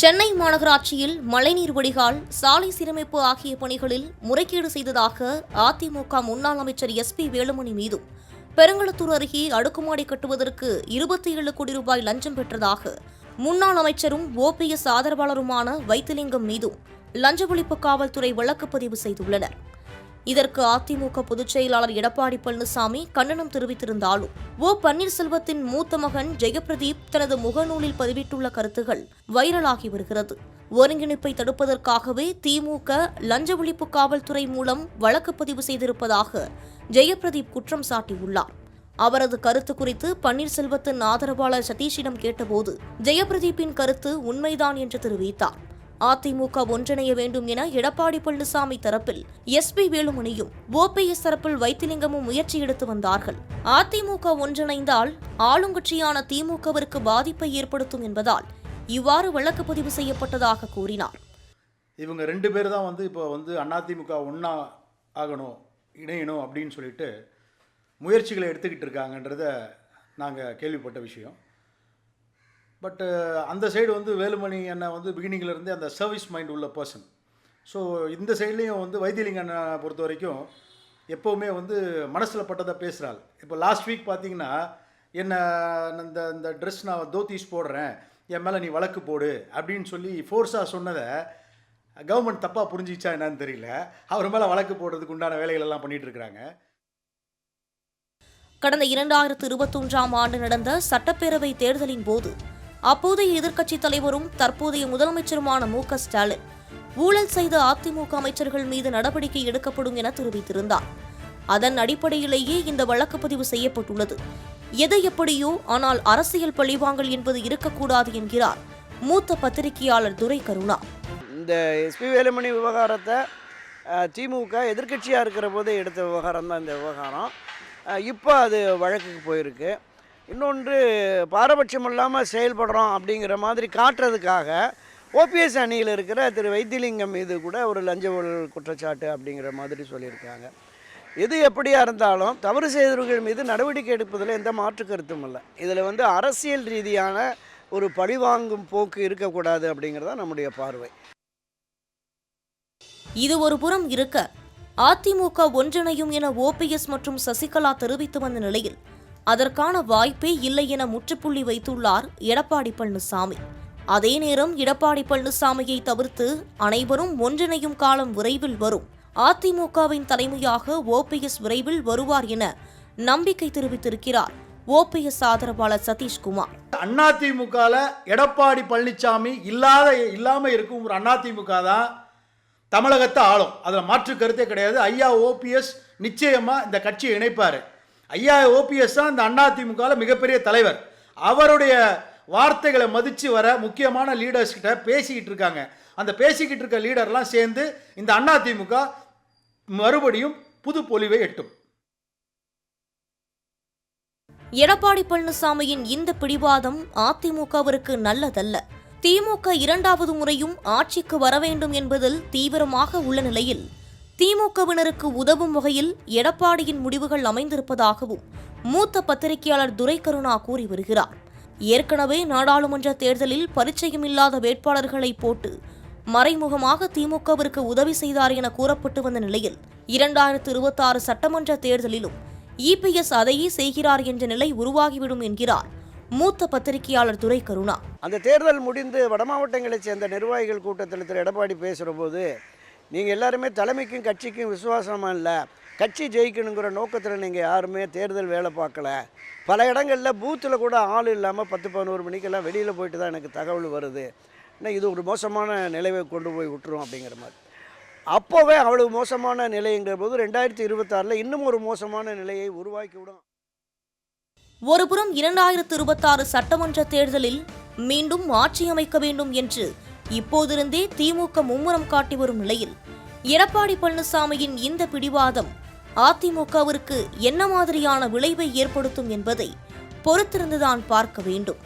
சென்னை மாநகராட்சியில் மழைநீர் வடிகால் சாலை சீரமைப்பு ஆகிய பணிகளில் முறைகேடு செய்ததாக அதிமுக முன்னாள் அமைச்சர் எஸ் பி வேலுமணி மீதும் பெருங்களத்தூர் அருகே அடுக்குமாடி கட்டுவதற்கு இருபத்தி ஏழு கோடி ரூபாய் லஞ்சம் பெற்றதாக முன்னாள் அமைச்சரும் ஓபிஎஸ் ஆதரவாளருமான வைத்திலிங்கம் மீதும் லஞ்ச ஒழிப்பு காவல்துறை வழக்கு பதிவு செய்துள்ளனர். இதற்கு அதிமுக பொதுச் செயலாளர் எடப்பாடி பழனிசாமி கண்டனம் தெரிவித்திருந்தாலும் ஓ பன்னீர்செல்வத்தின் மூத்த மகன் ஜெயபிரதீப் தனது முகநூலில் பதிவிட்டுள்ள கருத்துகள் வைரலாகி வருகிறது. ஒருங்கிணைப்பை தடுப்பதற்காகவே திமுக லஞ்ச ஒழிப்பு காவல்துறை மூலம் வழக்கு பதிவு செய்திருப்பதாக ஜெயபிரதீப் குற்றம் சாட்டியுள்ளார். அவரது கருத்து குறித்து பன்னீர்செல்வத்தின் ஆதரவாளர் சதீஷிடம் கேட்டபோது ஜெயபிரதீப்பின் கருத்து உண்மைதான் என்று தெரிவித்தார். அதிமுக ஒன்றிணைய வேண்டும் என எடப்பாடி பழனிசாமி தரப்பில் எஸ்பி வேலுமணியும் ஓபிஎஸ் தரப்பில் வைத்திலிங்கமும் முயற்சி எடுத்து வந்தார்கள். அதிமுக ஒன்றிணைந்தால் ஆளுங்கட்சியான திமுகவிற்கு பாதிப்பை ஏற்படுத்தும் என்பதால் இவ்வாறு வழக்கு பதிவு செய்யப்பட்டதாக கூறினார். இவங்க ரெண்டு பேர் தான் வந்து இப்போ வந்து அதிமுக ஒன்றா ஆகணும் இணையணும் அப்படின்னு சொல்லிட்டு முயற்சிகளை எடுத்துக்கிட்டு இருக்காங்கன்றத நாங்கள் கேள்விப்பட்ட விஷயம். பட்டு uh, அந்த சைடு வந்து வேலுமணி அண்ணன் வந்து பிகினிங்லேருந்தே இருந்தே அந்த சர்வீஸ் மைண்ட் உள்ள பர்சன் ஸோ இந்த சைட்லேயும் வந்து வைத்தியலிங்க அண்ணனை பொறுத்த வரைக்கும் எப்போவுமே வந்து மனசில் பட்டதை பேசுகிறாள் இப்போ லாஸ்ட் வீக் பார்த்தீங்கன்னா என்ன இந்த இந்த ட்ரெஸ் நான் தோத்தீஸ் போடுறேன் என் மேலே நீ வழக்கு போடு அப்படின்னு சொல்லி ஃபோர்ஸாக சொன்னதை கவர்மெண்ட் தப்பாக புரிஞ்சிச்சா என்னன்னு தெரியல. அவர் மேலே வழக்கு போடுறதுக்கு உண்டான வேலைகள் எல்லாம் இருக்கிறாங்க. கடந்த இரண்டாயிரத்து இருபத்தொன்றாம் ஆண்டு நடந்த சட்டப்பேரவை தேர்தலின் போது அப்போதைய எதிர்க்கட்சித் தலைவரும் தற்போதைய முதலமைச்சருமான மு க ஸ்டாலின். ஊழல் செய்த அதிமுக அமைச்சர்கள் மீது நடவடிக்கை எடுக்கப்படும் என தெரிவித்திருந்தார். அதன் அடிப்படையிலேயே இந்த வழக்கு பதிவு செய்யப்பட்டுள்ளது. எது எப்படியோ ஆனால் அரசியல் பழிவாங்கல் என்பது இருக்கக்கூடாது என்கிறார் மூத்த பத்திரிகையாளர் துரை கருணா. இந்த எஸ்பி வேலுமணி விவகாரத்தை திமுக எதிர்க்கட்சியாக இருக்கிற போதே எடுத்த விவகாரம் தான் இந்த விவகாரம். இப்போ அது வழக்குக்கு போயிருக்கு. இன்னொன்று பாரபட்சம் இல்லாமல் செயல்படுறோம் அப்படிங்கிற மாதிரி காட்டுறதுக்காக ஓபிஎஸ் அணியில் இருக்கிற திரு வைத்தியலிங்கம் மீது கூட ஒரு லஞ்ச ஊழல் குற்றச்சாட்டு அப்படிங்கிற மாதிரி சொல்லியிருக்காங்க. எது எப்படியா இருந்தாலும் தவறு செய்தவர்கள் மீது நடவடிக்கை எடுப்பதில் எந்த மாற்று கருத்தும் இல்லை. இதில் வந்து அரசியல் ரீதியான ஒரு பழிவாங்கும் போக்கு இருக்கக்கூடாது அப்படிங்கிறது தான் நம்முடைய பார்வை. இது ஒரு புறம் இருக்க அதிமுக ஒன்றிணையும் என ஓபிஎஸ் மற்றும் சசிகலா தெரிவித்து வந்த நிலையில் அதற்கான வாய்ப்பே இல்லை என முற்றுப்புள்ளி வைத்துள்ளார் எடப்பாடி பழனிசாமி. அதே நேரம் எடப்பாடி பழனிசாமியை தவிர்த்து அனைவரும் ஒன்றிணையும் காலம் விரைவில் வரும். அதிமுகவின் தலைமையாக ஓபிஎஸ் விரைவில் வருவார் என நம்பிக்கை தெரிவித்திருக்கிறார் ஓபிஎஸ் ஆதரவாளர் சதீஷ்குமார். அதிமுகவில் எடப்பாடி பழனிசாமி இல்லாத இல்லாமல் இருக்கும் ஒரு அதிமுக தான் தமிழகத்தை ஆளும். அதில் மாற்று கருத்தே கிடையாது. ஐயா ஓபிஎஸ் நிச்சயமாக இந்த கட்சியை இணைப்பார். ஐயா ஓபிஎஸ் தான் இந்த அதிமுகவில் மிகப்பெரிய தலைவர். அவருடைய வார்த்தைகளை மதித்து வர முக்கியமான லீடர்ஸ்கிட்ட பேசிக்கிட்டு இருக்காங்க. அந்த பேசிக்கிட்டு இருக்க லீடர்லாம் சேர்ந்து இந்த அதிமுக மறுபடியும் புது பொலிவை எட்டும். எடப்பாடி பழனிசாமியின் இந்த பிடிவாதம் அதிமுகவிற்கு நல்லதல்ல. திமுக இரண்டாவது முறையும் ஆட்சிக்கு வர வேண்டும் என்பதில் தீவிரமாக உள்ள நிலையில் திமுகவினருக்கு உதவும் வகையில் எடப்பாடியின் முடிவுகள் அமைந்திருப்பதாகவும் மூத்த பத்திரிகையாளர் துரை கருணா கூறி வருகிறார். ஏற்கனவே நாடாளுமன்ற தேர்தலில் பரிச்சயமில்லாத வேட்பாளர்களை போட்டு மறைமுகமாக திமுகவிற்கு உதவி செய்தார் என கூறப்பட்டு வந்த நிலையில் இரண்டாயிரத்து இருபத்தாறு சட்டமன்ற தேர்தலிலும் இபிஎஸ் அதையே செய்கிறார் என்ற நிலை உருவாகிவிடும் என்கிறார் மூத்த பத்திரிகையாளர் துரை கருணா அந்த தேர்தல் முடிந்து வட மாவட்டங்களைச் சேர்ந்த நிர்வாகிகள் கூட்டத்தில் திரு எடப்பாடி பேசுகிற போது நீங்கள் எல்லாருமே தலைமைக்கும் கட்சிக்கும் விசுவாசமாக இல்லை. கட்சி ஜெயிக்கணுங்கிற நோக்கத்தில் நீங்கள் யாருமே தேர்தல் வேலை பார்க்கல. பல இடங்களில் பூத்தில் கூட ஆள் இல்லாமல் பத்து பதினோரு மணிக்கெல்லாம் வெளியில் போயிட்டு தான் எனக்கு தகவல் வருது. ஏன்னா இது ஒரு மோசமான நிலைவை கொண்டு போய் விட்டுரும் அப்படிங்கிற மாதிரி. அப்போவே அவ்வளவு மோசமான நிலைங்கிற போது ரெண்டாயிரத்தி இருபத்தாறில் இன்னும் ஒரு மோசமான நிலையை உருவாக்கி விடும். ஒருபுறம் இரண்டாயிரத்து இருபத்தாறு சட்டமன்ற தேர்தலில் மீண்டும் ஆட்சி அமைக்க வேண்டும் என்று இப்போதிருந்தே திமுக மும்முரம் காட்டி வரும் நிலையில் எடப்பாடி பழனிசாமியின் இந்த பிடிவாதம் அதிமுகவிற்கு என்ன மாதிரியான விளைவை ஏற்படுத்தும் என்பதை பொறுத்திருந்துதான் பார்க்க வேண்டும்.